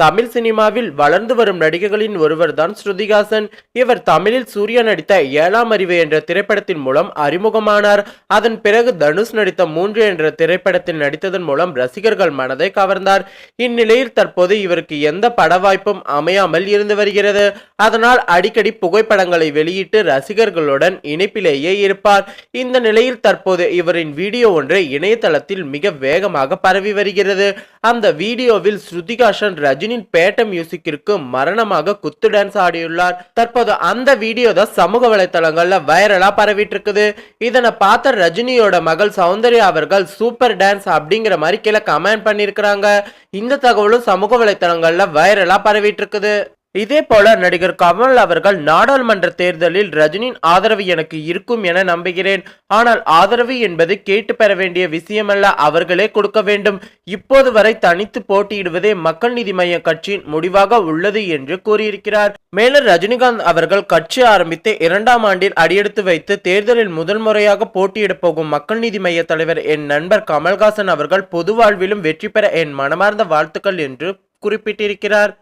தமிழ் சினிமாவில் வளர்ந்து வரும் நடிகைகளின் ஒருவர்தான் ஸ்ருதிகாசன் இவர் தமிழில் சூர்யா நடித்த ஏழாம் அறிவு என்ற திரைப்படத்தின் மூலம் அறிமுகமானார். அதன் பிறகு தனுஷ் நடித்த மூன்று என்ற திரைப்படத்தில் நடித்ததன் மூலம் ரசிகர்கள் மனதை கவர்ந்தார். இந்நிலையில் தற்போது இவருக்கு எந்த பட வாய்ப்பும் அமையாமல் இருந்து வருகிறது. அதனால் அடிக்கடி புகைப்படங்களை வெளியிட்டு ரசிகர்களுடன் இணைப்பிலேயே இருப்பார். இந்த நிலையில் தற்போது இவரின் வீடியோ ஒன்று இணையதளத்தில் மிக வேகமாக பரவி வருகிறது. அந்த வீடியோவில் ஸ்ருதிகாசன் ரஜினி ரஜினியின் பேட்ட மியூசிக்கிற்கு மரணமாக குத்து டான்ஸ் ஆடியுள்ளார். தற்போது அந்த வீடியோ தான் சமூக வலைத்தளங்கள்ல வைரலா பரவிட்டு இருக்குது இதனை பார்த்த ரஜினியோட மகள் சௌந்தர்யா அவர்கள் சூப்பர் டான்ஸ் அப்படிங்கிற மாதிரி கீழே கமெண்ட் பண்ணியிருக்கிறாங்க. இந்த தகவலும் சமூக வலைத்தளங்கள்ல வைரலா பரவிட்டு இருக்குது இதே போல நடிகர் கமல் அவர்கள் நாடாளுமன்ற தேர்தலில் ரஜினியின் ஆதரவு எனக்கு இருக்கும் என நம்புகிறேன். ஆனால் ஆதரவு என்பது கேட்டு பெற வேண்டிய விஷயமல்ல அவர்களே கொடுக்க வேண்டும். இப்போது வரை தனித்து போட்டியிடுவதே மக்கள் நீதி மய்ய கட்சியின் முடிவாக உள்ளது என்று கூறியிருக்கிறார். மேலும் ரஜினிகாந்த் அவர்கள் கட்சி ஆரம்பித்து இரண்டாம் ஆண்டில் அடியெடுத்து வைத்து தேர்தலில் முதல் முறையாக போட்டியிடப் போகும் மக்கள் நீதி மய்ய தலைவர் என் நண்பர் கமல்ஹாசன் அவர்கள் பொது வாழ்விலும் வெற்றி பெற என் மனமார்ந்த வாழ்த்துக்கள் என்று குறிப்பிட்டிருக்கிறார்.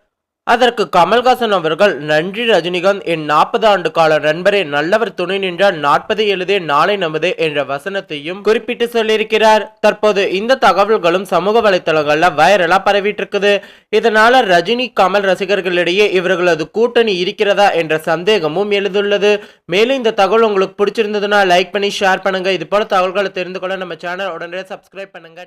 அதற்கு கமல்ஹாசன் அவர்கள் நன்றி ரஜினிகாந்த் என் நாற்பது ஆண்டு கால நண்பரே நல்லவர் துணை நின்றால் நாற்பது எழுதே நாளை நமது என்ற வசனத்தையும் குறிப்பிட்டு சொல்லியிருக்கிறார். தற்போது இந்த தகவல்களும் சமூக வலைத்தளங்கள்ல வைரலா பரவிட்டு இருக்குது இதனால ரஜினி கமல் ரசிகர்களிடையே இவர்களது கூட்டணி இருக்கிறதா என்ற சந்தேகமும் எழுதுள்ளது மேலும் இந்த தகவல் உங்களுக்கு பிடிச்சிருந்ததுன்னா லைக் பண்ணி ஷேர் பண்ணுங்க. இது போல தகவல்களை தெரிந்து கொள்ள நம்ம சேனல் உடனே சப்ஸ்கிரைப் பண்ணுங்க.